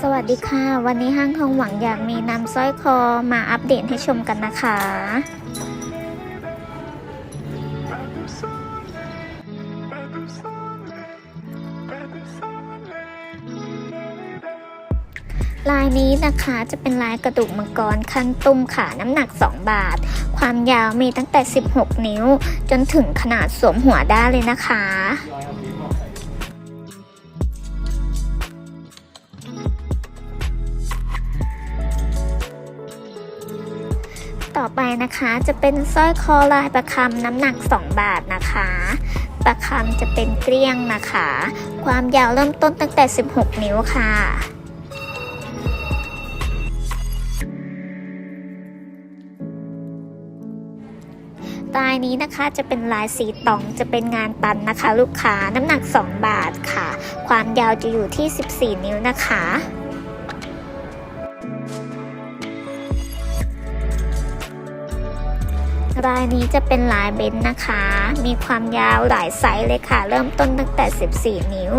สวัสดีค่ะ วันนี้ห้างทองหวังอยากมีนำสร้อยคอมาอัปเดตให้ชมกันนะคะ ลายนี้นะคะจะเป็นลายกระดูกมังกรขั้นตุ้มค่ะน้ำหนัก 2 บาท ความยาวมีตั้งแต่ 16 นิ้ว จนถึงขนาดสวมหัวได้เลยนะคะ ต่อไปนะคะจะเป็นสร้อยคอลายประคำน้ำหนัก 2 บาทนะคะ ประคำจะเป็นเกลี้ยงนะคะ ความยาวเริ่มต้นตั้งแต่ 16 นิ้วค่ะลายนี้นะคะจะเป็นลายสีตองจะเป็นงานปันนะคะ ลูกค้าน้ำหนัก 2 บาทค่ะ ความยาวจะอยู่ที่ 14 นิ้วนะคะ ลายนี้จะเป็นลายเบนซ์นะคะ มีความยาวหลายไซส์เลยค่ะ เริ่มต้นตั้งแต่ 14 นิ้ว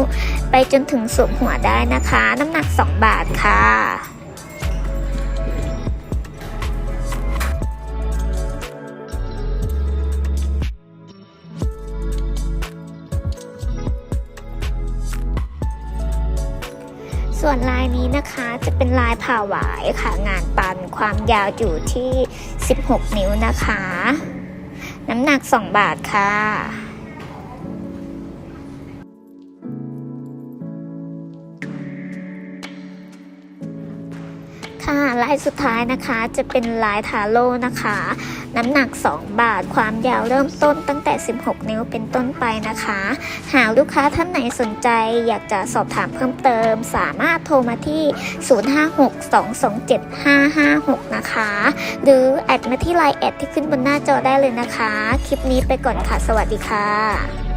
ไปจนถึงสวมหัวได้นะคะ น้ำหนัก 2 บาทค่ะ ส่วนลายนี้นะคะจะเป็นลายผ่าหวายค่ะ งานปันความยาวอยู่ที่ 16 นิ้วนะคะ น้ำหนัก 2 บาทค่ะ ค่ะลายสุดท้ายนะคะจะเป็นลายทาโร่นะคะ น้ำหนัก 2 บาทความยาวเริ่มต้นตั้งแต่ 16 นิ้วเป็นต้นไปนะคะ หากลูกค้าท่านไหนสนใจอยากจะสอบถามเพิ่มเติม สามารถโทรมาที่ 056-227-556 นะคะ หรือแอดมาที่ไลน์แอดที่ขึ้นบนหน้าจอได้เลยนะคะ คลิปนี้ไปก่อนค่ะ สวัสดีค่ะ